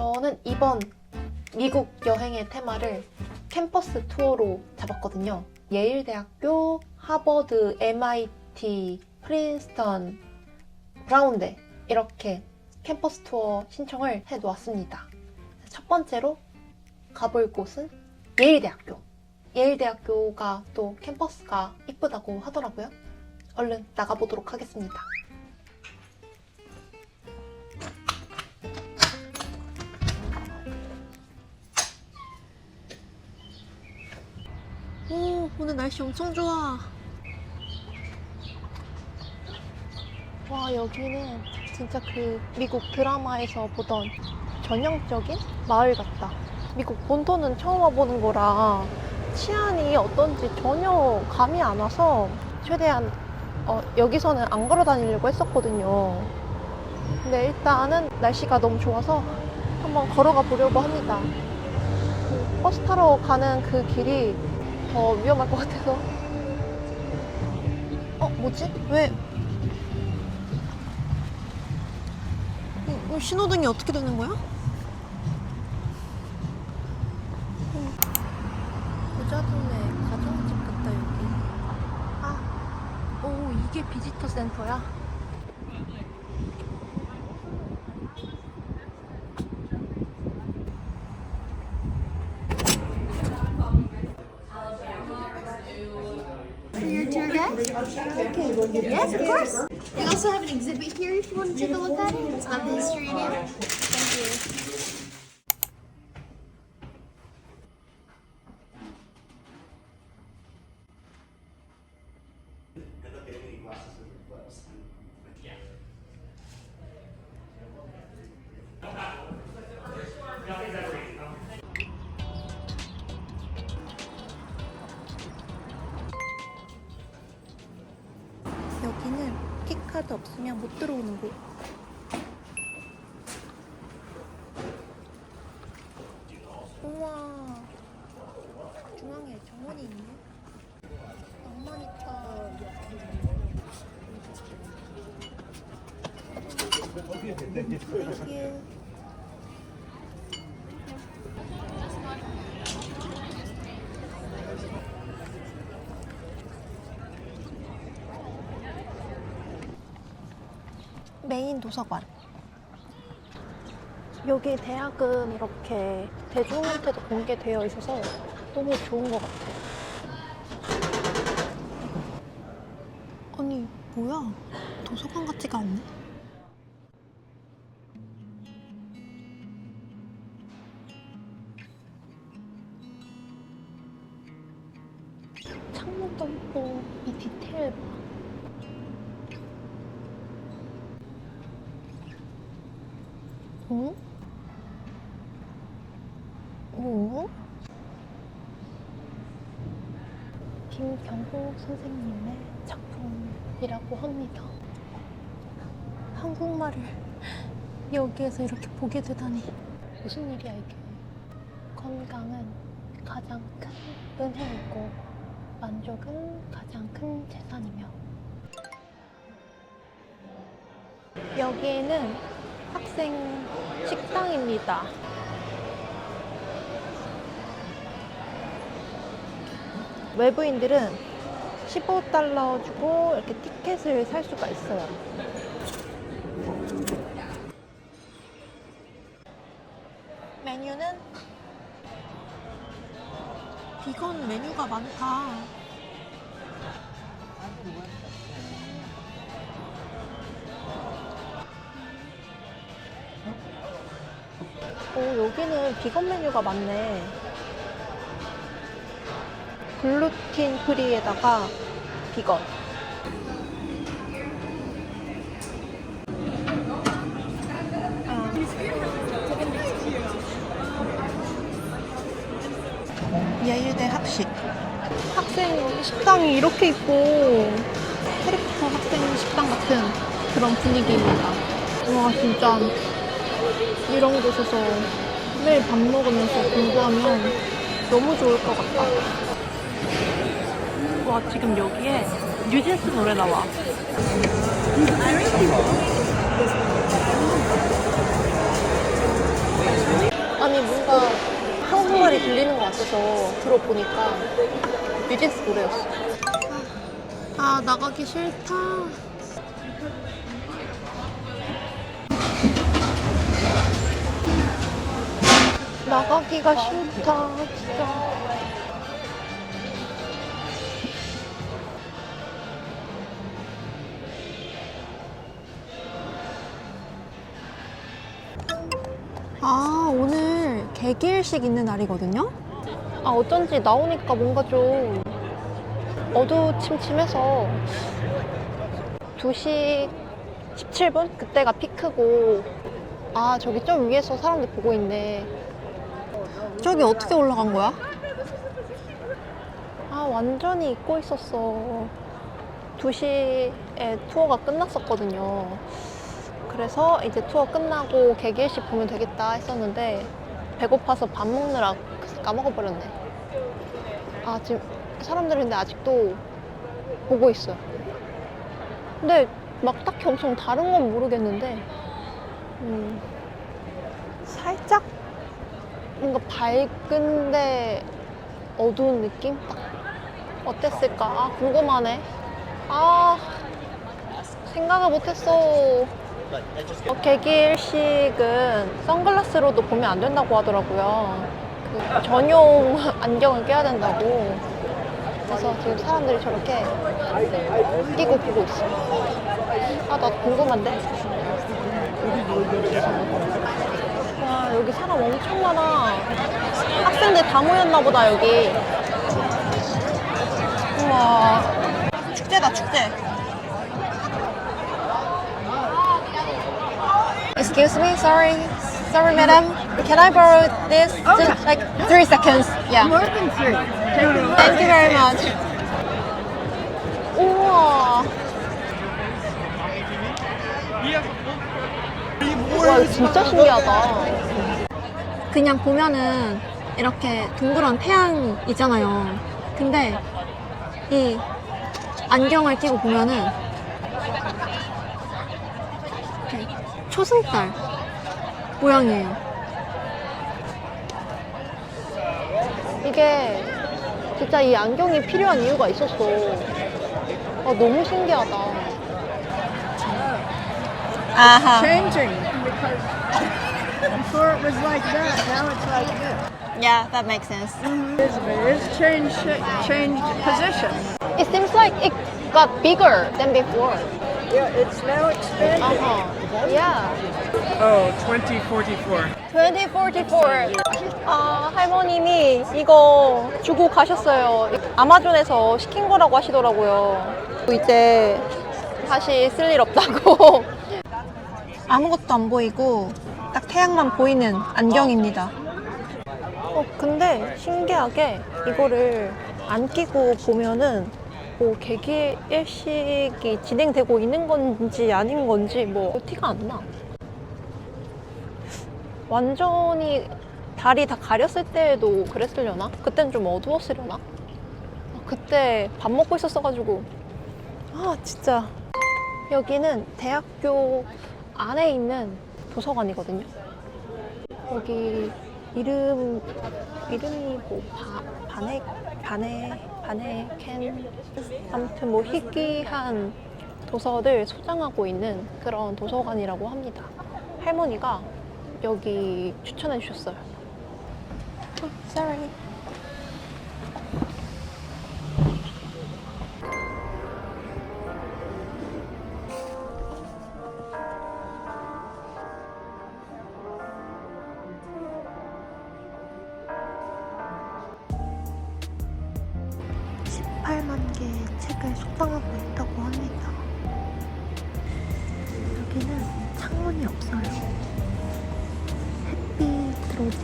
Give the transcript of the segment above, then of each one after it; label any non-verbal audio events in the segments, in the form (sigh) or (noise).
저는 이번 미국 여행의 테마를 캠퍼스 투어로 잡았거든요. 예일대학교, 하버드, MIT, 프린스턴, 브라운대 이렇게 캠퍼스 투어 신청을 해 놓았습니다. 첫 번째로 가볼 곳은 예일대학교. 예일대학교가 또 캠퍼스가 이쁘다고 하더라고요. 얼른 나가보도록 하겠습니다. 날씨 엄청 좋아. 와, 여기는 진짜 그 미국 드라마에서 보던 전형적인 마을 같다. 미국 본토는 처음 와보는 거라 치안이 어떤지 전혀 감이 안 와서 최대한 어, 여기서는 안 걸어 다니려고 했었거든요. 근데 일단은 날씨가 너무 좋아서 한번 걸어가 보려고 합니다. 그 버스 타러 가는 그 길이 더 위험할 것 같아서. 어, 뭐지? 왜? 이- 이 신호등이 어떻게 되는 거야? 음. 부자 동네 가정집 같다, 여기. 아, 오, 이게 비지터 센터야? Guide? Yes, of course. We also have an exhibit here if you want to take a look at it. It's on the history it. Thank you. 카드 없으면 못 들어오는 곳. 우와. 중앙에 정원이 있네. 낭만 있다. 메인 도서관. 여기 대학은 이렇게 대중한테도 공개되어 있어서 너무 좋은 것 같아요. 아니, 뭐야? 도서관 같지가 않네? 창문도 있고, 이 디테일 봐. 어? 어? 김경호 선생님의 작품이라고 합니다. 한국말을 여기에서 이렇게 보게 되다니 무슨 일이야 이게? 건강은 가장 큰 은혜이고 만족은 가장 큰 재산이며 여기에는 학생 식당입니다. 외부인들은 15달러 주고 이렇게 티켓을 살 수가 있어요. 메뉴는 비건 메뉴가 많다. 오, 여기는 비건 메뉴가 많네. 글루틴 프리에다가 비건. 아. 예일대 학식. 학생 식당이 이렇게 있고, 해리포터 학생 식당 같은 그런 분위기입니다. 와, 진짜 이런 곳에서 매일 밥 먹으면서 공부하면 너무 좋을 것 같다. 와, 지금 여기에 뉴진스 노래 나와. 아니 뭔가 한국말이 들리는 것 같아서 들어보니까 뉴진스 노래였어. 아 나가기 싫다. 나가기가 싫다 진짜. 아, 오늘 개기일식 있는 날이거든요? 아, 어쩐지 나오니까 뭔가 좀 어두침침해서 2시 17분? 그때가 피크고 아, 저기 좀 위에서 사람들 보고 있네. 저기 어떻게 올라간 거야? 아, 완전히 잊고 있었어. 2시에 투어가 끝났었거든요. 그래서 이제 투어 끝나고 개기일식 보면 되겠다 했었는데 배고파서 밥 먹느라 까먹어버렸네. 아 지금 사람들이 근데 아직도 보고 있어요. 근데 막 딱히 엄청 다른 건 모르겠는데 음, 살짝 뭔가 밝은데 어두운 느낌? 딱 어땠을까? 아 궁금하네. 아 생각을 못했어. 어, 개기일식은 선글라스로도 보면 안 된다고 하더라고요. 그 전용 (laughs) 안경을 껴야 된다고. 그래서 지금 사람들이 저렇게 끼고 보고 있어. 아, 나 궁금한데? 와, 여기 사람 엄청 많아. 학생들 다 모였나 보다, 여기. 우와. 축제다, 축제. Excuse me, sorry, sorry, madam. Can I borrow this? Just like three seconds. Yeah. More than three. Thank you very much. 우와. 와, 이거 진짜 신기하다. 그냥 보면은 이렇게 둥그런 태양 있잖아요. 근데 이 안경을 끼고 보면은 이렇게 초승달 모양이에요. 이게 진짜 이 안경이 필요한 이유가 있었어. 아, 너무 신기하다. 아하. Changing because before it was like that, now it's like this. Yeah, that makes sense. It is, it is changed, changed position. It seems like it got bigger than before. Yeah, it's now expanded. Uh-huh. Yeah. Oh, 2044. 2044. 아, 할머님이 이거 주고 가셨어요. 아마존에서 시킨 거라고 하시더라고요. 이제 다시 쓸 일 없다고. 아무것도 안 보이고 딱 태양만 보이는 안경입니다. 어, 근데 신기하게 이거를 안 끼고 보면은 뭐 개기 일식이 진행되고 있는 건지 아닌 건지 뭐 티가 안 나. 완전히 달이 다 가렸을 때에도 그랬으려나? 그땐 좀 어두웠으려나? 아, 그때 밥 먹고 있었어가지고 아 진짜 여기는 대학교 안에 있는 도서관이거든요. 여기 이름 이름이 뭐 바, 바네 바네 바네 캔 아무튼 뭐 희귀한 도서를 소장하고 있는 그런 도서관이라고 합니다. 할머니가 여기 추천해 주셨어요.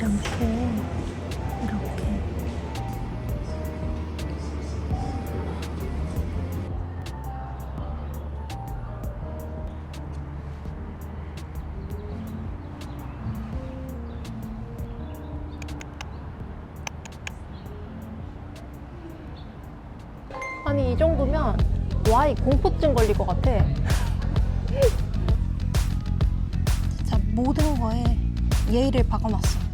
않게 이렇게 아니 이 정도면 와이 공포증 걸릴 것 같아. 진짜 모든 거에 예의를 박아놨어.